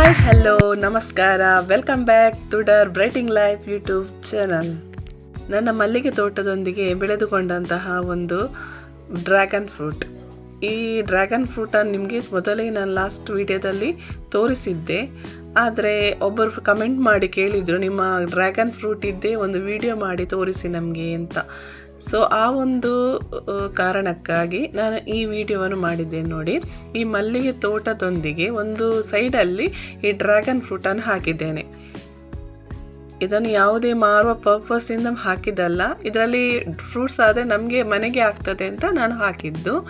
Hi hello ನಮಸ್ಕಾರ welcome back to the brighting life YouTube channel ನನ್ನ ಮಲ್ಲಿಗೆ ತೋಟದೊಂದಿಗೆ ಬೆಳೆದುಕೊಂಡಂತಹ ಒಂದು ಡ್ರ್ಯಾಗನ್ ಫ್ರೂಟ್ ಈ ಡ್ರ್ಯಾಗನ್ ಫ್ರೂಟನ್ನು ನಿಮಗೆ ಮೊದಲೇ ನಾನು ಲಾಸ್ಟ್ ವಿಡಿಯೋದಲ್ಲಿ ತೋರಿಸಿದ್ದೆ. ಆದರೆ ಒಬ್ಬರು ಕಮೆಂಟ್ ಮಾಡಿ ಕೇಳಿದರು, ನಿಮ್ಮ ಡ್ರ್ಯಾಗನ್ ಫ್ರೂಟ್ ಇದ್ದೇ ಒಂದು ವಿಡಿಯೋ ಮಾಡಿ ತೋರಿಸಿ ನಮಗೆ ಅಂತ. ಸೊ ಆ ಒಂದು ಕಾರಣಕ್ಕಾಗಿ ನಾನು ಈ ವಿಡಿಯೋವನ್ನು ಮಾಡಿದ್ದೇನೆ ನೋಡಿ. ಈ ಮಲ್ಲಿಗೆ ತೋಟದೊಂದಿಗೆ ಒಂದು ಸೈಡಲ್ಲಿ ಈ ಡ್ರ್ಯಾಗನ್ ಫ್ರೂಟನ್ನು ಹಾಕಿದ್ದೇನೆ. ಇದನ್ನು ಯಾವುದೇ ಮಾರುವ ಪರ್ಪಸ್ಸಿಂದ ಹಾಕಿದ್ದಲ್ಲ. ಇದರಲ್ಲಿ ಫ್ರೂಟ್ಸ್ ಆದರೆ ನಮಗೆ ಮನೆಗೆ ಆಗ್ತದೆ ಅಂತ ನಾನು ಹಾಕಿದ್ದು.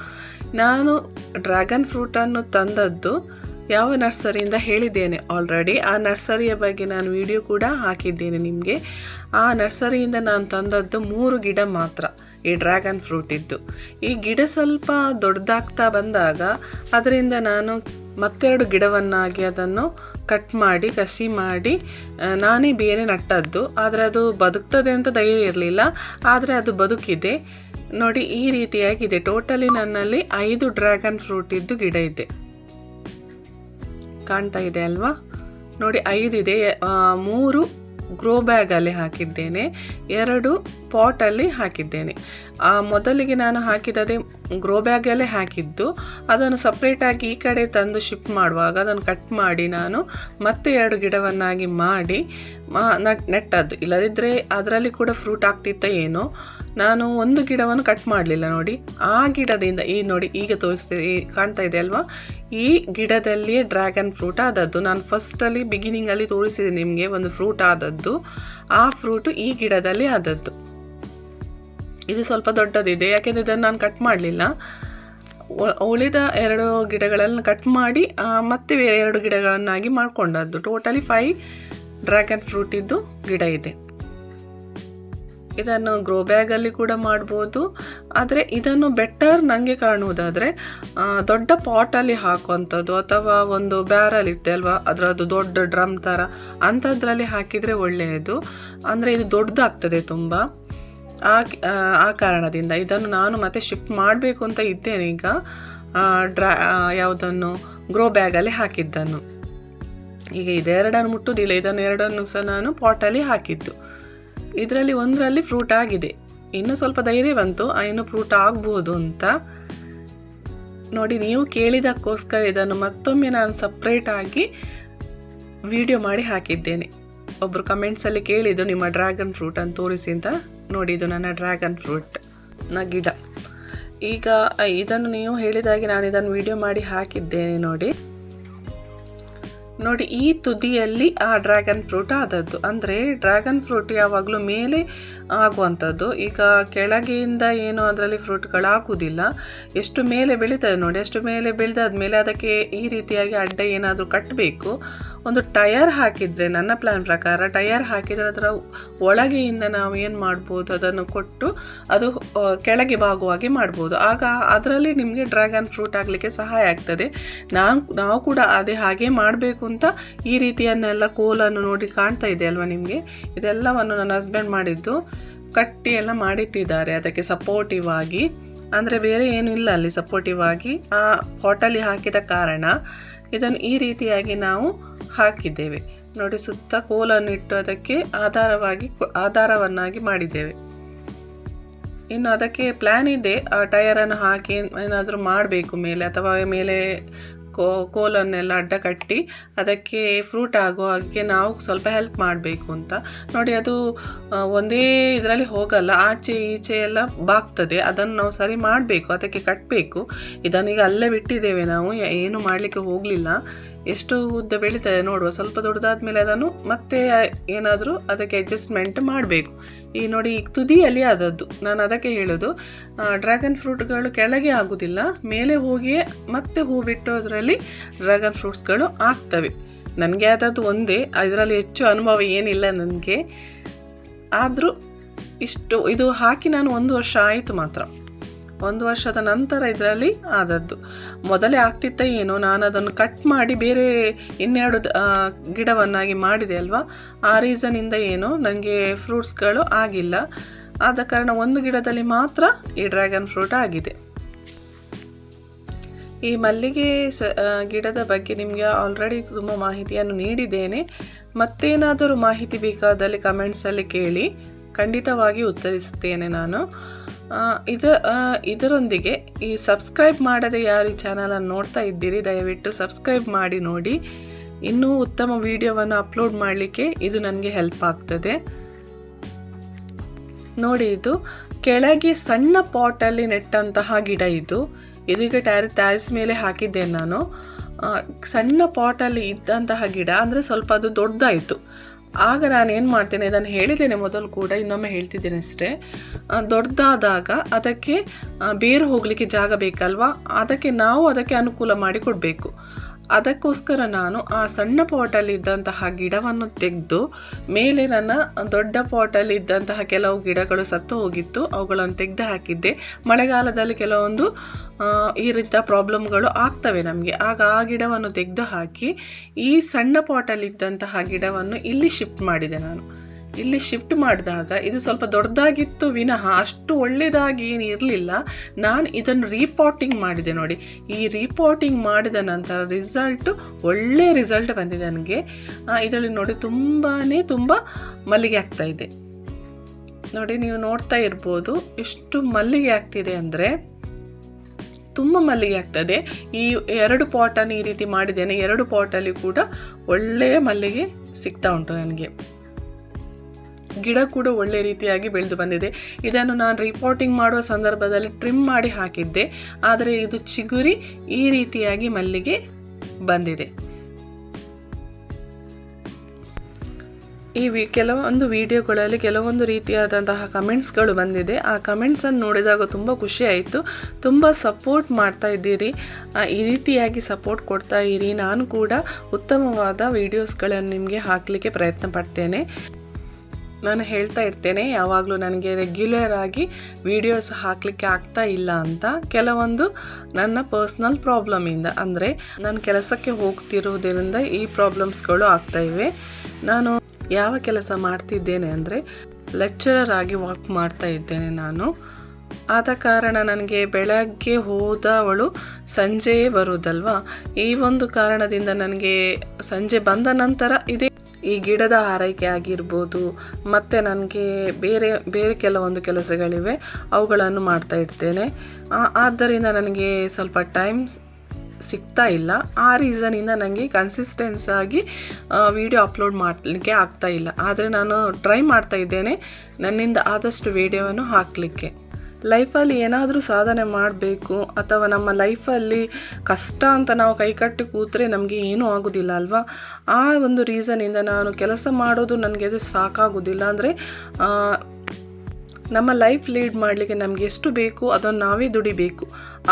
ನಾನು ಡ್ರ್ಯಾಗನ್ ಫ್ರೂಟನ್ನು ತಂದದ್ದು ಯಾವ ನರ್ಸರಿಯಿಂದ ಹೇಳಿದ್ದೇನೆ ಆಲ್ರೆಡಿ ಆ ನರ್ಸರಿಯ ಬಗ್ಗೆ ನಾನು ವಿಡಿಯೋ ಕೂಡ ಹಾಕಿದ್ದೇನೆ ನಿಮಗೆ. ಆ ನರ್ಸರಿಯಿಂದ ನಾನು ತಂದದ್ದು ಮೂರು ಗಿಡ ಮಾತ್ರ, ಈ ಡ್ರ್ಯಾಗನ್ ಫ್ರೂಟ್ ಇದ್ದು. ಈ ಗಿಡ ಸ್ವಲ್ಪ ದೊಡ್ಡದಾಗ್ತಾ ಬಂದಾಗ ಅದರಿಂದ ನಾನು ಮತ್ತೆರಡು ಗಿಡವನ್ನಾಗಿ ಅದನ್ನು ಕಟ್ ಮಾಡಿ, ಕಸಿ ಮಾಡಿ ನಾನೇ ಬೇರೆ ನಟ್ಟದ್ದು. ಆದರೆ ಅದು ಬದುಕ್ತದೆ ಅಂತ ಧೈರ್ಯ ಇರಲಿಲ್ಲ. ಆದರೆ ಅದು ಬದುಕಿದೆ. ನೋಡಿ, ಈ ರೀತಿಯಾಗಿದೆ. ಟೋಟಲಿ ನನ್ನಲ್ಲಿ ಐದು ಡ್ರ್ಯಾಗನ್ ಫ್ರೂಟ್ ಇದ್ದು ಗಿಡ ಇದೆ. ಕಾಣ್ತಾ ಇದೆ ಅಲ್ವಾ? ನೋಡಿ, ಐದು ಇದೆ. ಮೂರು ಗ್ರೋ ಬ್ಯಾಗಲ್ಲಿ ಹಾಕಿದ್ದೇನೆ. ಎರಡು ಪಾಟಲ್ಲಿ ಹಾಕಿದ್ದೇನೆ. ಮೊದಲಿಗೆ ನಾನು ಹಾಕಿದದೇ ಗ್ರೋ ಬ್ಯಾಗಲ್ಲೇ ಹಾಕಿದ್ದು. ಅದನ್ನು ಸಪ್ರೇಟಾಗಿ ಈ ಕಡೆ ತಂದು ಶಿಫ್ಟ್ ಮಾಡುವಾಗ ಅದನ್ನು ಕಟ್ ಮಾಡಿ ನಾನು ಮತ್ತೆ ಎರಡು ಗಿಡವನ್ನಾಗಿ ಮಾಡಿ ನೆಟ್ಟದ್ದು. ಇಲ್ಲದಿದ್ದರೆ ಅದರಲ್ಲಿ ಕೂಡ ಫ್ರೂಟ್ ಆಗ್ತಿತ್ತ ಏನೋ. ನಾನು ಒಂದು ಗಿಡವನ್ನು ಕಟ್ ಮಾಡಲಿಲ್ಲ ನೋಡಿ. ಆ ಗಿಡದಿಂದ ಈ ನೋಡಿ, ಈಗ ತೋರಿಸ್ತೀವಿ ಕಾಣ್ತಾ ಇದೆ ಅಲ್ವಾ? ಈ ಗಿಡದಲ್ಲಿಯೇ ಡ್ರ್ಯಾಗನ್ ಫ್ರೂಟ್ ಆದದ್ದು. ನಾನು ಫಸ್ಟಲ್ಲಿ ಬಿಗಿನಿಂಗಲ್ಲಿ ತೋರಿಸಿದೆ ನಿಮಗೆ ಒಂದು ಫ್ರೂಟ್ ಆದದ್ದು. ಆ ಫ್ರೂಟು ಈ ಗಿಡದಲ್ಲಿ ಆದದ್ದು. ಇದು ಸ್ವಲ್ಪ ದೊಡ್ಡದಿದೆ, ಯಾಕೆಂದರೆ ಇದನ್ನು ನಾನು ಕಟ್ ಮಾಡಲಿಲ್ಲ. ಉಳಿದ ಎರಡು ಗಿಡಗಳನ್ನು ಕಟ್ ಮಾಡಿ ಮತ್ತೆ ಬೇರೆ ಎರಡು ಗಿಡಗಳನ್ನಾಗಿ ಮಾಡಿಕೊಂಡದ್ದು. ಟೋಟಲಿ ಫೈವ್ ಡ್ರ್ಯಾಗನ್ ಫ್ರೂಟಿದ್ದು ಗಿಡ ಇದೆ. ಇದನ್ನು ಗ್ರೋ ಬ್ಯಾಗಲ್ಲಿ ಕೂಡ ಮಾಡ್ಬೋದು. ಆದರೆ ಇದನ್ನು ಬೆಟರ್ ನನಗೆ ಕಾಣುವುದಾದರೆ ದೊಡ್ಡ ಪಾಟಲ್ಲಿ ಹಾಕುವಂಥದ್ದು ಅಥವಾ ಒಂದು ಬ್ಯಾರಲ್ ಇತ್ತೆ ಅಲ್ವಾ? ಅದರದ್ದು ದೊಡ್ಡ ಡ್ರಮ್ ಥರ ಅಂಥದ್ರಲ್ಲಿ ಹಾಕಿದರೆ ಒಳ್ಳೆಯದು. ಅಂದರೆ ಇದು ದೊಡ್ಡದಾಗ್ತದೆ ತುಂಬ. ಆ ಆ, ಕಾರಣದಿಂದ ಇದನ್ನು ನಾನು ಮತ್ತೆ ಶಿಫ್ಟ್ ಮಾಡಬೇಕು ಅಂತ ಇದ್ದೇನೆ ಈಗ. ಡ್ರಾ ಯಾವುದನ್ನು ಗ್ರೋ ಬ್ಯಾಗಲ್ಲಿ ಹಾಕಿದ್ದನ್ನು. ಈಗ ಇದೆರಡನ್ನು ಮುಟ್ಟುವುದಿಲ್ಲ. ಇದನ್ನು ಎರಡನ್ನು ಸಹ ನಾನು ಪಾಟಲ್ಲಿ ಹಾಕಿದ್ದು. ಇದರಲ್ಲಿ ಒಂದರಲ್ಲಿ ಫ್ರೂಟ್ ಆಗಿದೆ. ಇನ್ನೂ ಸ್ವಲ್ಪ ಧೈರ್ಯ ಬಂತು. ಇನ್ನು ಫ್ರೂಟ್ ಆಗ್ಬೋದು ಅಂತ. ನೋಡಿ, ನೀವು ಕೇಳಿದಕ್ಕೋಸ್ಕರ ಇದನ್ನು ಮತ್ತೊಮ್ಮೆ ನಾನು ಸಪ್ರೇಟಾಗಿ ವಿಡಿಯೋ ಮಾಡಿ ಹಾಕಿದ್ದೇನೆ. ಒಬ್ಬರು ಕಮೆಂಟ್ಸಲ್ಲಿ ಕೇಳಿದ್ದು, ನಿಮ್ಮ ಡ್ರ್ಯಾಗನ್ ಫ್ರೂಟ್ ಅಂತ ತೋರಿಸಿ ಅಂತ. ನೋಡಿ, ಇದು ನನ್ನ ಡ್ರ್ಯಾಗನ್ ಫ್ರೂಟ್ನ ಗಿಡ. ಈಗ ಇದನ್ನು ನೀವು ಹೇಳಿದಾಗೆ ನಾನು ಇದನ್ನು ವಿಡಿಯೋ ಮಾಡಿ ಹಾಕಿದ್ದೇನೆ ನೋಡಿ. ನೋಡಿ, ಈ ತುದಿಯಲ್ಲಿ ಆ ಡ್ರ್ಯಾಗನ್ ಫ್ರೂಟ್ ಆದದ್ದು. ಅಂದರೆ ಡ್ರ್ಯಾಗನ್ ಫ್ರೂಟ್ ಯಾವಾಗಲೂ ಮೇಲೆ ಆಗುವಂಥದ್ದು. ಈಗ ಕೆಳಗೆಯಿಂದ ಏನು ಅದರಲ್ಲಿ ಫ್ರೂಟ್ಗಳಾಗುವುದಿಲ್ಲ. ಎಷ್ಟು ಮೇಲೆ ಬೆಳೀತದೆ ನೋಡಿ ಎಷ್ಟು ಮೇಲೆ ಬೆಳೆದಾದ್ಮೇಲೆ ಅದಕ್ಕೆ ಈ ರೀತಿಯಾಗಿ ಅಡ್ಡ ಏನಾದರೂ ಕಟ್ಟಬೇಕು. ಒಂದು ಟಯರ್ ಹಾಕಿದರೆ, ನನ್ನ ಪ್ಲ್ಯಾನ್ ಪ್ರಕಾರ ಟಯರ್ ಹಾಕಿದರೆ ಅದರ ಒಳಗೆಯಿಂದ ನಾವು ಏನು ಮಾಡ್ಬೋದು, ಅದನ್ನು ಕೊಟ್ಟು ಅದು ಕೆಳಗೆ ಬಾಗುವಾಗೆ ಮಾಡ್ಬೋದು. ಆಗ ಅದರಲ್ಲಿ ನಿಮಗೆ ಡ್ರ್ಯಾಗನ್ ಫ್ರೂಟ್ ಆಗಲಿಕ್ಕೆ ಸಹಾಯ ಆಗ್ತದೆ. ನಾನು, ನಾವು ಕೂಡ ಅದೇ ಹಾಗೆ ಮಾಡಬೇಕು ಅಂತ ಈ ರೀತಿಯನ್ನೆಲ್ಲ ಕೋಲನ್ನು ನೋಡಿ ಕಾಣ್ತಾ ಇದೆ ಅಲ್ವಾ ನಿಮಗೆ? ಇದೆಲ್ಲವನ್ನು ನನ್ನ ಹಸ್ಬೆಂಡ್ ಮಾಡಿದ್ದು. ಕಟ್ಟಿ ಎಲ್ಲ ಮಾಡಿಟ್ಟಿದ್ದಾರೆ ಅದಕ್ಕೆ ಸಪೋರ್ಟಿವ್ ಆಗಿ. ಅಂದರೆ ಬೇರೆ ಏನೂ ಇಲ್ಲ ಅಲ್ಲಿ ಸಪೋರ್ಟಿವ್ ಆಗಿ. ಆ ಪಾಟಲ್ಲಿ ಹಾಕಿದ ಕಾರಣ. ಇದನ್ನು ಈ ರೀತಿಯಾಗಿ ನಾವು ಹಾಕಿದ್ದೇವೆ. ನೋಡಿ, ಸುತ್ತ ಕೋಲನ್ನು ಇಟ್ಟು ಅದಕ್ಕೆ ಆಧಾರವಾಗಿ ಆಧಾರವನ್ನಾಗಿ ಮಾಡಿದ್ದೇವೆ. ಇನ್ನು ಅದಕ್ಕೆ ಪ್ಲ್ಯಾನ್ ಇದೆ, ಆ ಟಯರನ್ನು ಹಾಕಿ ಏನಾದರೂ ಮಾಡಬೇಕು ಮೇಲೆ, ಅಥವಾ ಮೇಲೆ ಕೋ ಕೋಲನ್ನೆಲ್ಲ ಅಡ್ಡ ಕಟ್ಟಿ ಅದಕ್ಕೆ ಫ್ರೂಟ್ ಆಗೋ ಹಾಗೆ ನಾವು ಸ್ವಲ್ಪ ಹೆಲ್ಪ್ ಮಾಡಬೇಕು ಅಂತ. ನೋಡಿ ಅದು ಒಂದೇ ಇದರಲ್ಲಿ ಹೋಗಲ್ಲ, ಆಚೆ ಈಚೆ ಎಲ್ಲ ಬಾಗ್ತದೆ, ಅದನ್ನು ನಾವು ಸರಿ ಮಾಡಬೇಕು, ಅದಕ್ಕೆ ಕಟ್ಟಬೇಕು ಇದನ್ನೀಗ ಅಲ್ಲೇ ಬಿಟ್ಟಿದ್ದೇವೆ ನಾವು ಏನು ಮಾಡಲಿಕ್ಕೆ ಹೋಗಲಿಲ್ಲ. ಎಷ್ಟು ಉದ್ದ ಬೆಳೀತದೆ ನೋಡುವ. ಸ್ವಲ್ಪ ದೊಡ್ಡದಾದ್ಮೇಲೆ ಅದನ್ನು ಮತ್ತೆ ಏನಾದರೂ ಅದಕ್ಕೆ ಅಡ್ಜಸ್ಟ್ಮೆಂಟ್ ಮಾಡಬೇಕು. ಈ ನೋಡಿ ಈಗ ತುದಿಯಲ್ಲಿ ಆದದ್ದು. ನಾನು ಅದಕ್ಕೆ ಹೇಳೋದು ಡ್ರ್ಯಾಗನ್ ಫ್ರೂಟ್ಗಳು ಕೆಳಗೆ ಆಗೋದಿಲ್ಲ, ಮೇಲೆ ಹೋಗಿಯೇ ಮತ್ತೆ ಹೂ ಬಿಟ್ಟು ಅದರಲ್ಲಿ ಡ್ರ್ಯಾಗನ್ ಫ್ರೂಟ್ಸ್ಗಳು ಆಗ್ತವೆ. ನನಗೆ ಆದದ್ದು ಒಂದೇ, ಅದರಲ್ಲಿ ಹೆಚ್ಚು ಅನುಭವ ಏನಿಲ್ಲ ನನಗೆ. ಆದರೂ ಇಷ್ಟು, ಇದು ಹಾಕಿ ನಾನು ಒಂದು ವರ್ಷ ಆಯಿತು ಮಾತ್ರ. ಒಂದು ವರ್ಷದ ನಂತರ ಇದರಲ್ಲಿ ಆದದ್ದು. ಮೊದಲೇ ಆಗ್ತಿತ್ತ ಏನು, ನಾನು ಅದನ್ನು ಕಟ್ ಮಾಡಿ ಬೇರೆ ಇನ್ನೆರಡು ಗಿಡವನ್ನಾಗಿ ಮಾಡಿದೆ ಅಲ್ವಾ? ಆ ರೀಸನಿಂದ ಏನು ನನಗೆ ಫ್ರೂಟ್ಸ್ಗಳು ಆಗಿಲ್ಲ. ಆದ ಕಾರಣ ಒಂದು ಗಿಡದಲ್ಲಿ ಮಾತ್ರ ಈ ಡ್ರ್ಯಾಗನ್ ಫ್ರೂಟ್ ಆಗಿದೆ. ಈ ಮಲ್ಲಿಗೆ ಸ ಗಿಡದ ಬಗ್ಗೆ ನಿಮಗೆ ಆಲ್ರೆಡಿ ತುಂಬ ಮಾಹಿತಿಯನ್ನು ನೀಡಿದ್ದೇನೆ. ಮತ್ತೇನಾದರೂ ಮಾಹಿತಿ ಬೇಕಾದಲ್ಲಿ ಕಮೆಂಟ್ಸಲ್ಲಿ ಕೇಳಿ ಖಂಡಿತವಾಗಿ ಉತ್ತರಿಸುತ್ತೇನೆ ನಾನು. ಇದ ಇದರೊಂದಿಗೆ ಈ ಸಬ್ಸ್ಕ್ರೈಬ್ ಮಾಡದೆ ಯಾರು ಈ ಚಾನಲನ್ನು ನೋಡ್ತಾ ಇದ್ದೀರಿ, ದಯವಿಟ್ಟು ಸಬ್ಸ್ಕ್ರೈಬ್ ಮಾಡಿ ನೋಡಿ. ಇನ್ನೂ ಉತ್ತಮ ವಿಡಿಯೋವನ್ನು ಅಪ್ಲೋಡ್ ಮಾಡಲಿಕ್ಕೆ ಇದು ನನಗೆ ಹೆಲ್ಪ್ ಆಗ್ತದೆ. ನೋಡಿ ಇದು, ಕೆಳಗೆ ಸಣ್ಣ ಪಾಟಲ್ಲಿ ನೆಟ್ಟಂತಹ ಗಿಡ ಇದು. ಇದೀಗ ಟ್ಯಾರ್ ಟ್ಯಾರಿಸ್ ಮೇಲೆ ಹಾಕಿದ್ದೇನೆ ನಾನು. ಸಣ್ಣ ಪಾಟಲ್ಲಿ ಇದ್ದಂತಹ ಗಿಡ, ಅಂದರೆ ಸ್ವಲ್ಪ ಅದು ದೊಡ್ಡದಾಯಿತು. ಆಗ ನಾನು ಏನು ಮಾಡ್ತೇನೆ, ಇದನ್ನು ಹೇಳಿದ್ದೇನೆ ಮೊದಲು ಕೂಡ, ಇನ್ನೊಮ್ಮೆ ಹೇಳ್ತಿದ್ದೇನೆ ಅಷ್ಟೇ. ದೊಡ್ಡದಾದಾಗ ಅದಕ್ಕೆ ಬೇರು ಹೋಗಲಿಕ್ಕೆ ಜಾಗ ಬೇಕಲ್ವಾ? ಅದಕ್ಕೆ ನಾವು ಅದಕ್ಕೆ ಅನುಕೂಲ ಮಾಡಿ ಕೊಡಬೇಕು. ಅದಕ್ಕೋಸ್ಕರ ನಾನು ಆ ಸಣ್ಣ ಪಾಟಲ್ಲಿದ್ದಂತಹ ಗಿಡವನ್ನು ತೆಗೆದು ಮೇಲೆ ನನ್ನ ದೊಡ್ಡ ಪಾಟಲ್ಲಿ ಇದ್ದಂತಹ ಕೆಲವು ಗಿಡಗಳು ಸತ್ತು ಹೋಗಿತ್ತು, ಅವುಗಳನ್ನು ತೆಗೆದು ಹಾಕಿದ್ದೆ. ಮಳೆಗಾಲದಲ್ಲಿ ಕೆಲವೊಂದು ಈ ರೀತಿಯ ಪ್ರಾಬ್ಲಮ್ಗಳು ಆಗ್ತವೆ ನಮಗೆ. ಆಗ ಆ ಗಿಡವನ್ನು ತೆಗೆದು ಹಾಕಿ ಈ ಸಣ್ಣ ಪಾಟಲ್ಲಿದ್ದಂತಹ ಗಿಡವನ್ನು ಇಲ್ಲಿ ಶಿಫ್ಟ್ ಮಾಡಿದೆ ನಾನು. ಇಲ್ಲಿ ಶಿಫ್ಟ್ ಮಾಡಿದಾಗ ಇದು ಸ್ವಲ್ಪ ದೊಡ್ಡದಾಗಿತ್ತು ವಿನಃ ಅಷ್ಟು ಒಳ್ಳೆಯದಾಗಿ ಏನು ಇರಲಿಲ್ಲ. ನಾನು ಇದನ್ನು ರೀಪೋರ್ಟಿಂಗ್ ಮಾಡಿದೆ ನೋಡಿ. ಈ ರೀಪಾಟಿಂಗ್ ಮಾಡಿದ ನಂತರ ರಿಸಲ್ಟು ಒಳ್ಳೆ ರಿಸಲ್ಟ್ ಬಂದಿದೆ ನನಗೆ. ಇದರಲ್ಲಿ ನೋಡಿ ತುಂಬಾ ತುಂಬ ಮಲ್ಲಿಗೆ ಆಗ್ತಾ ಇದೆ. ನೋಡಿ, ನೀವು ನೋಡ್ತಾ ಇರ್ಬೋದು ಎಷ್ಟು ಮಲ್ಲಿಗೆ ಆಗ್ತಿದೆ ಅಂದರೆ ತುಂಬ ಮಲ್ಲಿಗೆ ಆಗ್ತದೆ. ಈ ಎರಡು ಪಾಟನ್ನು ಈ ರೀತಿ ಮಾಡಿದ್ದೇನೆ. ಎರಡು ಪಾಟಲ್ಲಿ ಕೂಡ ಒಳ್ಳೆಯ ಮಲ್ಲಿಗೆ ಸಿಗ್ತಾ ಉಂಟು ನನಗೆ. ಗಿಡ ಕೂಡ ಒಳ್ಳೆ ರೀತಿಯಾಗಿ ಬೆಳೆದು ಬಂದಿದೆ. ಇದನ್ನು ನಾನು ರಿಪೋರ್ಟಿಂಗ್ ಮಾಡುವ ಸಂದರ್ಭದಲ್ಲಿ ಟ್ರಿಮ್ ಮಾಡಿ ಹಾಕಿದ್ದೆ. ಆದರೆ ಇದು ಚಿಗುರಿ ಈ ರೀತಿಯಾಗಿ ಮಲ್ಲಿಗೆ ಬಂದಿದೆ. ಈ ವಿ, ಕೆಲವೊಂದು ವಿಡಿಯೋಗಳಲ್ಲಿ ಕೆಲವೊಂದು ರೀತಿಯಾದಂತಹ ಕಮೆಂಟ್ಸ್ಗಳು ಬಂದಿದೆ. ಆ ಕಮೆಂಟ್ಸನ್ನು ನೋಡಿದಾಗ ತುಂಬ ಖುಷಿ ಆಯಿತು. ತುಂಬ ಸಪೋರ್ಟ್ ಮಾಡ್ತಾ ಇದ್ದೀರಿ. ಈ ರೀತಿಯಾಗಿ ಸಪೋರ್ಟ್ ಕೊಡ್ತಾ ಇರಿ. ನಾನು ಕೂಡ ಉತ್ತಮವಾದ ವಿಡಿಯೋಸ್ಗಳನ್ನು ನಿಮಗೆ ಹಾಕಲಿಕ್ಕೆ ಪ್ರಯತ್ನ ಪಡ್ತೇನೆ. ನಾನು ಹೇಳ್ತಾ ಇರ್ತೇನೆ, ಯಾವಾಗಲೂ ನನಗೆ ರೆಗ್ಯುಲರ್ ಆಗಿ ವಿಡಿಯೋಸ್ ಹಾಕಲಿಕ್ಕೆ ಆಗ್ತಾ ಇಲ್ಲ ಅಂತ ಕೆಲವೊಂದು ನನ್ನ ಪರ್ಸ್ನಲ್ ಪ್ರಾಬ್ಲಮಿಂದ ಅಂದರೆ ನಾನು ಕೆಲಸಕ್ಕೆ ಹೋಗ್ತಿರುವುದರಿಂದ ಈ ಪ್ರಾಬ್ಲಮ್ಸ್ಗಳು ಆಗ್ತಾ ಇವೆ. ನಾನು ಯಾವ ಕೆಲಸ ಮಾಡ್ತಿದ್ದೇನೆ ಅಂದರೆ ಲೆಕ್ಚರರ್ ಆಗಿ ವರ್ಕ್ ಮಾಡ್ತಾ ಇದ್ದೇನೆ ನಾನು. ಆದ ಕಾರಣ ನನಗೆ ಬೆಳಗ್ಗೆ ಹೋದವಳು ಸಂಜೆಯೇ ಬರುವುದಲ್ವಾ ಈ ಒಂದು ಕಾರಣದಿಂದ ನನಗೆ ಸಂಜೆ ಬಂದ ನಂತರ ಇದೇ ಈ ಗಿಡದ ಆರೈಕೆ ಆಗಿರ್ಬೋದು, ಮತ್ತು ನನಗೆ ಬೇರೆ ಬೇರೆ ಕೆಲವೊಂದು ಕೆಲಸಗಳಿವೆ, ಅವುಗಳನ್ನು ಮಾಡ್ತಾ ಇರ್ತೇನೆ. ಆದ್ದರಿಂದ ನನಗೆ ಸ್ವಲ್ಪ ಟೈಮ್ ಸಿಗ್ತಾ ಇಲ್ಲ. ಆ ರೀಸನಿಂದ ನನಗೆ ಕನ್ಸಿಸ್ಟೆನ್ಸ್ ಆಗಿ ವಿಡಿಯೋ ಅಪ್ಲೋಡ್ ಮಾಡಲಿಕ್ಕೆ ಆಗ್ತಾ ಇಲ್ಲ. ಆದರೆ ನಾನು ಟ್ರೈ ಮಾಡ್ತಾ ಇದ್ದೇನೆ. ನನ್ನಿಂದ ಆದಷ್ಟು ವಿಡಿಯೋವನ್ನು ಹಾಕಲಿಕ್ಕೆ. ಲೈಫಲ್ಲಿ ಏನಾದರೂ ಸಾಧನೆ ಮಾಡಬೇಕು ಅಥವಾ ನಮ್ಮ ಲೈಫಲ್ಲಿ ಕಷ್ಟ ಅಂತ ನಾವು ಕೈಕಟ್ಟಿ ಕೂತ್ರೆ ನಮಗೆ ಏನೂ ಆಗೋದಿಲ್ಲ ಅಲ್ವಾ? ಆ ಒಂದು ರೀಸನಿಂದ ನಾನು ಕೆಲಸ ಮಾಡೋದು ನನಗೆ ಅದು ಸಾಕಾಗೋದಿಲ್ಲ. ಅಂದರೆ ನಮ್ಮ ಲೈಫ್ ಲೀಡ್ ಮಾಡಲಿಕ್ಕೆ ನಮಗೆ ಎಷ್ಟು ಬೇಕು, ಅದನ್ನು ನಾವೇ ದುಡಿಬೇಕು.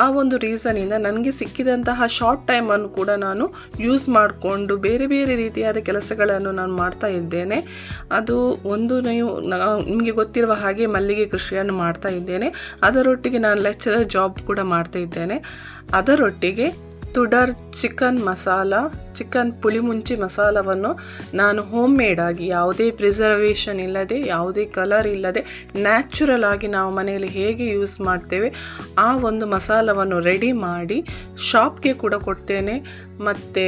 ಆ ಒಂದು ರೀಸನಿಂದ ನನಗೆ ಸಿಕ್ಕಿದಂತಹ ಶಾರ್ಟ್ ಟೈಮನ್ನು ಕೂಡ ನಾನು ಯೂಸ್ ಮಾಡಿಕೊಂಡು ಬೇರೆ ಬೇರೆ ರೀತಿಯಾದ ಕೆಲಸಗಳನ್ನು ನಾನು ಮಾಡ್ತಾ ಇದ್ದೇನೆ. ಅದು ಒಂದು ನೀವು ನಿಮಗೆ ಗೊತ್ತಿರುವ ಹಾಗೆ ಮಲ್ಲಿಗೆ ಕೃಷಿಯನ್ನು ಮಾಡ್ತಾ ಇದ್ದೇನೆ. ಅದರೊಟ್ಟಿಗೆ ನಾನು ಲೆಕ್ಚರರ್ ಜಾಬ್ ಕೂಡ ಮಾಡ್ತಾ ಇದ್ದೇನೆ. ಅದರೊಟ್ಟಿಗೆ ತುಡರ್ ಚಿಕನ್ ಮಸಾಲ, ಚಿಕನ್ ಪುಳಿಮುಂಚಿ ಮಸಾಲವನ್ನು ನಾನು ಹೋಮ್ ಮೇಡ್ ಆಗಿ ಯಾವುದೇ ಪ್ರಿಸರ್ವೇಷನ್ ಇಲ್ಲದೆ, ಯಾವುದೇ ಕಲರ್ ಇಲ್ಲದೆ, ನ್ಯಾಚುರಲ್ ಆಗಿ ನಾವು ಮನೆಯಲ್ಲಿ ಹೇಗೆ ಯೂಸ್ ಮಾಡ್ತೇವೆ, ಆ ಒಂದು ಮಸಾಲವನ್ನು ರೆಡಿ ಮಾಡಿ ಶಾಪ್ಗೆ ಕೂಡ ಕೊಡ್ತೇನೆ. ಮತ್ತು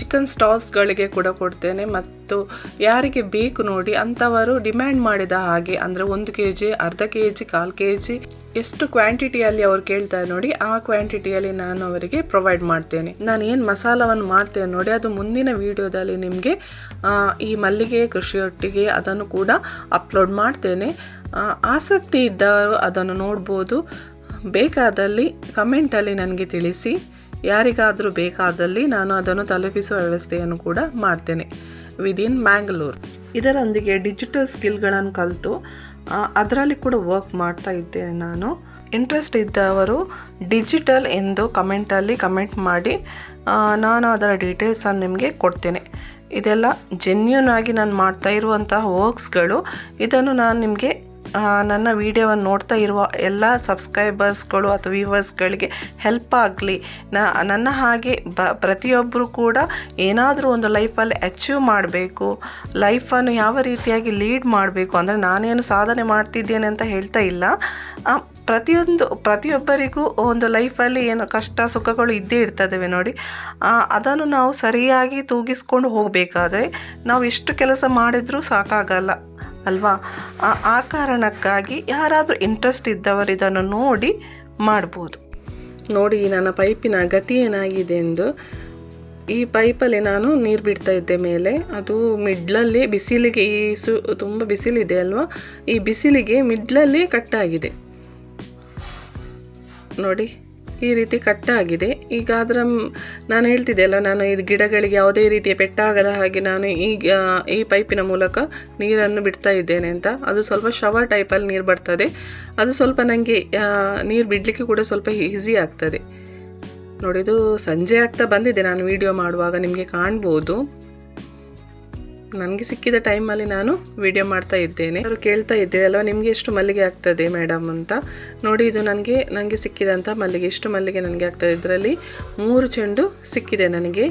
ಚಿಕನ್ ಸ್ಟಾಲ್ಸ್ಗಳಿಗೆ ಕೂಡ ಕೊಡ್ತೇನೆ. ಮತ್ತು ಯಾರಿಗೆ ಬೇಕು ನೋಡಿ, ಅಂಥವರು ಡಿಮ್ಯಾಂಡ್ ಮಾಡಿದ ಹಾಗೆ, ಅಂದರೆ ಒಂದು ಕೆ ಜಿ ಅರ್ಧ ಕೆ ಜಿ ಕಾಲು ಕೆ ಜಿ ಎಷ್ಟು ಕ್ವಾಂಟಿಟಿಯಲ್ಲಿ ಅವ್ರು ಕೇಳ್ತಾರೆ ನೋಡಿ, ಆ ಕ್ವಾಂಟಿಟಿಯಲ್ಲಿ ನಾನು ಅವರಿಗೆ ಪ್ರೊವೈಡ್ ಮಾಡ್ತೇನೆ. ನಾನು ಏನು ಮಸಾಲವನ್ನು ಮಾಡ್ತೇನೆ ನೋಡಿ, ಅದು ಮುಂದಿನ ವಿಡಿಯೋದಲ್ಲಿ ನಿಮಗೆ ಈ ಮಲ್ಲಿಗೆ ಕೃಷಿಯೊಟ್ಟಿಗೆ ಅದನ್ನು ಕೂಡ ಅಪ್ಲೋಡ್ ಮಾಡ್ತೇನೆ. ಆಸಕ್ತಿ ಇದ್ದವರು ಅದನ್ನು ನೋಡ್ಬೋದು. ಬೇಕಾದಲ್ಲಿ ಕಮೆಂಟಲ್ಲಿ ನನಗೆ ತಿಳಿಸಿ, ಯಾರಿಗಾದರೂ ಬೇಕಾದಲ್ಲಿ ನಾನು ಅದನ್ನು ತಲುಪಿಸುವ ವ್ಯವಸ್ಥೆಯನ್ನು ಕೂಡ ಮಾಡ್ತೇನೆ. ವಿದಿನ್ ಮ್ಯಾಂಗ್ಳೂರ್ ಇದರೊಂದಿಗೆ ಡಿಜಿಟಲ್ ಸ್ಕಿಲ್ಗಳನ್ನು ಕಲಿತು ಅದರಲ್ಲಿ ಕೂಡ ವರ್ಕ್ ಮಾಡ್ತಾ ಇದ್ದೇನೆ ನಾನು. ಇಂಟ್ರೆಸ್ಟ್ ಇದ್ದವರು ಡಿಜಿಟಲ್ ಎಂದು ಕಮೆಂಟಲ್ಲಿ ಕಮೆಂಟ್ ಮಾಡಿ ನಾನು ಅದರ ಡೀಟೇಲ್ಸನ್ನು ನಿಮಗೆ ಕೊಡ್ತೇನೆ. ಇದೆಲ್ಲ ಜೆನ್ಯೂನ್ ಆಗಿ ನಾನು ಮಾಡ್ತಾ ಇರುವಂತಹ ವರ್ಕ್ಸ್ಗಳು ಇದನ್ನು ನಾನು ನಿಮಗೆ ನನ್ನ ವಿಡಿಯೋವನ್ನು ನೋಡ್ತಾ ಇರುವ ಎಲ್ಲ ಸಬ್ಸ್ಕ್ರೈಬರ್ಸ್ಗಳು ಅಥವಾ ವ್ಯೂವರ್ಸ್ಗಳಿಗೆ ಹೆಲ್ಪ್ ಆಗಲಿ. ನನ್ನ ಹಾಗೆ ಬ, ಪ್ರತಿಯೊಬ್ಬರು ಕೂಡ ಏನಾದರೂ ಒಂದು ಲೈಫಲ್ಲಿ ಅಚೀವ್ ಮಾಡಬೇಕು, ಲೈಫನ್ನು ಯಾವ ರೀತಿಯಾಗಿ ಲೀಡ್ ಮಾಡಬೇಕು ಅಂದರೆ ನಾನೇನು ಸಾಧನೆ ಮಾಡ್ತಿದ್ದೇನೆ ಅಂತ ಹೇಳ್ತಾ ಇಲ್ಲ. ಪ್ರತಿಯೊಂದು, ಪ್ರತಿಯೊಬ್ಬರಿಗೂ ಒಂದು ಲೈಫಲ್ಲಿ ಏನು ಕಷ್ಟ ಸುಖಗಳು ಇದ್ದೇ ಇರ್ತದವೆ ನೋಡಿ. ಅದನ್ನು ನಾವು ಸರಿಯಾಗಿ ತೂಗಿಸ್ಕೊಂಡು ಹೋಗಬೇಕಾದ್ರೆ ನಾವು ಎಷ್ಟು ಕೆಲಸ ಮಾಡಿದರೂ ಸಾಕಾಗಲ್ಲ. ಅಲ್ವಾ? ಆ- ಆ ಕಾರಣಕ್ಕಾಗಿ ಯಾರಾದರೂ ಇಂಟ್ರೆಸ್ಟ್ ಇದ್ದವರು ಇದನ್ನು ನೋಡಿ ಮಾಡ್ಬೋದು. ನೋಡಿ ನನ್ನ ಪೈಪಿನ ಗತಿ ಏನಾಗಿದೆ ಎಂದು. ಈ ಪೈಪಲ್ಲಿ ನಾನು ನೀರು ಬಿಡ್ತಾ ಇದ್ದೆ ಮೇಲೆ. ಅದು ಮಿಡ್ಲಲ್ಲಿ ಬಿಸಿಲಿಗೆ ಈ ಸು, ತುಂಬ ಬಿಸಿಲಿದೆ ಅಲ್ವಾ? ಈ ಬಿಸಿಲಿಗೆ ಮಿಡ್ಲಲ್ಲಿ ಕಟ್ಟಾಗಿದೆ ನೋಡಿ. ಈ ರೀತಿ ಕಟ್ಟಾಗಿದೆ ಈಗ ಅದರ ನಾನು ಹೇಳ್ತಿದ್ದೆ ಅಲ್ಲ, ನಾನು ಇದು ಗಿಡಗಳಿಗೆ ಯಾವುದೇ ರೀತಿಯ ಪೆಟ್ಟಾಗದ ಹಾಗೆ ನಾನು ಈ ಈ ಪೈಪಿನ ಮೂಲಕ ನೀರನ್ನು ಬಿಡ್ತಾ ಇದ್ದೇನೆ ಅಂತ. ಅದು ಸ್ವಲ್ಪ ಶವರ್ ಟೈಪಲ್ಲಿ ನೀರು ಬರ್ತದೆ. ಅದು ಸ್ವಲ್ಪ ನನಗೆ ನೀರು ಬಿಡಲಿಕ್ಕೆ ಕೂಡ ಸ್ವಲ್ಪ ಈಸಿ ಆಗ್ತದೆ. ನೋಡಿದು ಸಂಜೆ ಆಗ್ತಾ ಬಂದಿದೆ. ನಾನು ವಿಡಿಯೋ ಮಾಡುವಾಗ ನಿಮಗೆ ಕಾಣ್ಬೋದು. ನನಗೆ ಸಿಕ್ಕಿದ ಟೈಮಲ್ಲಿ ನಾನು ವಿಡಿಯೋ ಮಾಡ್ತಾ ಇದ್ದೇನೆ. ಅವರು ಕೇಳ್ತಾ ಇದ್ದೇವೆ ಅಲ್ವಾ ನಿಮಗೆ ಎಷ್ಟು ಮಲ್ಲಿಗೆ ಆಗ್ತದೆ ಮೇಡಮ್ ಅಂತ? ನೋಡಿ, ಇದು ನನಗೆ ನನಗೆ ಸಿಕ್ಕಿದಂಥ ಮಲ್ಲಿಗೆ. ಎಷ್ಟು ಮಲ್ಲಿಗೆ ನನಗೆ ಆಗ್ತದೆ. ಇದರಲ್ಲಿ ಮೂರು ಚೆಂಡು ಸಿಕ್ಕಿದೆ ನನಗೆ.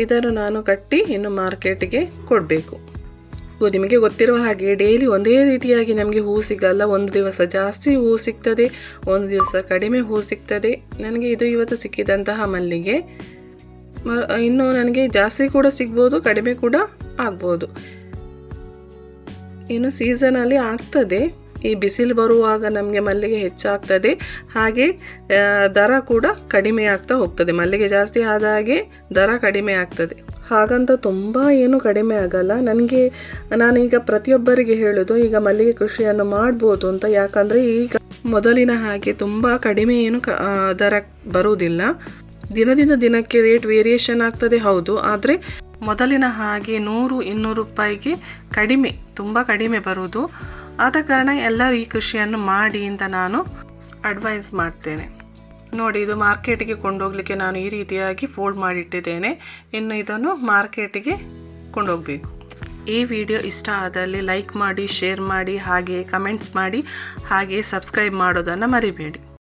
ಇದನ್ನು ನಾನು ಕಟ್ಟಿ ಇನ್ನು ಮಾರ್ಕೆಟ್ಗೆ ಕೊಡಬೇಕು. ನಿಮಗೆ ಗೊತ್ತಿರುವ ಹಾಗೆ ಡೈಲಿ ಒಂದೇ ರೀತಿಯಾಗಿ ನಮಗೆ ಹೂ ಸಿಗಲ್ಲ. ಒಂದು ದಿವಸ ಜಾಸ್ತಿ ಹೂ ಸಿಗ್ತದೆ, ಒಂದು ದಿವಸ ಕಡಿಮೆ ಹೂ ಸಿಗ್ತದೆ. ನನಗೆ ಇದು ಇವತ್ತು ಸಿಕ್ಕಿದಂತಹ ಮಲ್ಲಿಗೆ. ಇನ್ನು ನನಗೆ ಜಾಸ್ತಿ ಕೂಡ ಸಿಗ್ಬೋದು, ಕಡಿಮೆ ಕೂಡ ಆಗ್ಬೋದು. ಇನ್ನು ಸೀಸನಲ್ಲಿ ಆಗ್ತದೆ. ಈ ಬಿಸಿಲು ಬರುವಾಗ ನಮಗೆ ಮಲ್ಲಿಗೆ ಹೆಚ್ಚಾಗ್ತದೆ. ಹಾಗೆ ದರ ಕೂಡ ಕಡಿಮೆ ಆಗ್ತಾ ಹೋಗ್ತದೆ. ಮಲ್ಲಿಗೆ ಜಾಸ್ತಿ ಆದ ಹಾಗೆ ದರ ಕಡಿಮೆ ಆಗ್ತದೆ. ಹಾಗಂತ ತುಂಬ ಏನು ಕಡಿಮೆ ಆಗಲ್ಲ. ನನಗೆ, ನಾನೀಗ ಪ್ರತಿಯೊಬ್ಬರಿಗೆ ಹೇಳೋದು, ಈಗ ಮಲ್ಲಿಗೆ ಕೃಷಿಯನ್ನು ಮಾಡ್ಬೋದು ಅಂತ. ಯಾಕಂದರೆ ಈಗ ಮೊದಲಿನ ಹಾಗೆ ತುಂಬ ಕಡಿಮೆ ಏನು ದರ ಬರುವುದಿಲ್ಲ. ದಿನದಿಂದ ದಿನಕ್ಕೆ ರೇಟ್ ವೇರಿಯೇಷನ್ ಆಗ್ತದೆ, ಹೌದು. ಆದರೆ ಮೊದಲಿನ ಹಾಗೆ ನೂರು, ಇನ್ನೂರು ರೂಪಾಯಿಗೆ ಕಡಿಮೆ, ತುಂಬ ಕಡಿಮೆ ಬರುವುದು. ಆದ ಕಾರಣ ಎಲ್ಲರೂ ಈ ಕೃಷಿಯನ್ನು ಮಾಡಿ ಅಂತ ನಾನು ಅಡ್ವೈಸ್ ಮಾಡ್ತೇನೆ. ನೋಡಿ, ಇದು ಮಾರ್ಕೆಟಿಗೆ ಕೊಂಡೋಗ್ಲಿಕ್ಕೆ ನಾನು ಈ ರೀತಿಯಾಗಿ ಫೋಲ್ಡ್ ಮಾಡಿಟ್ಟಿದ್ದೇನೆ. ಇನ್ನು ಇದನ್ನು ಮಾರ್ಕೆಟಿಗೆ ಕೊಂಡೋಗಬೇಕು. ಈ ವಿಡಿಯೋ ಇಷ್ಟ ಆದಲ್ಲಿ ಲೈಕ್ ಮಾಡಿ ಶೇರ್ ಮಾಡಿ ಹಾಗೆ ಕಮೆಂಟ್ಸ್ ಮಾಡಿ ಹಾಗೆ ಸಬ್ಸ್ಕ್ರೈಬ್ ಮಾಡೋದನ್ನು ಮರಿಬೇಡಿ.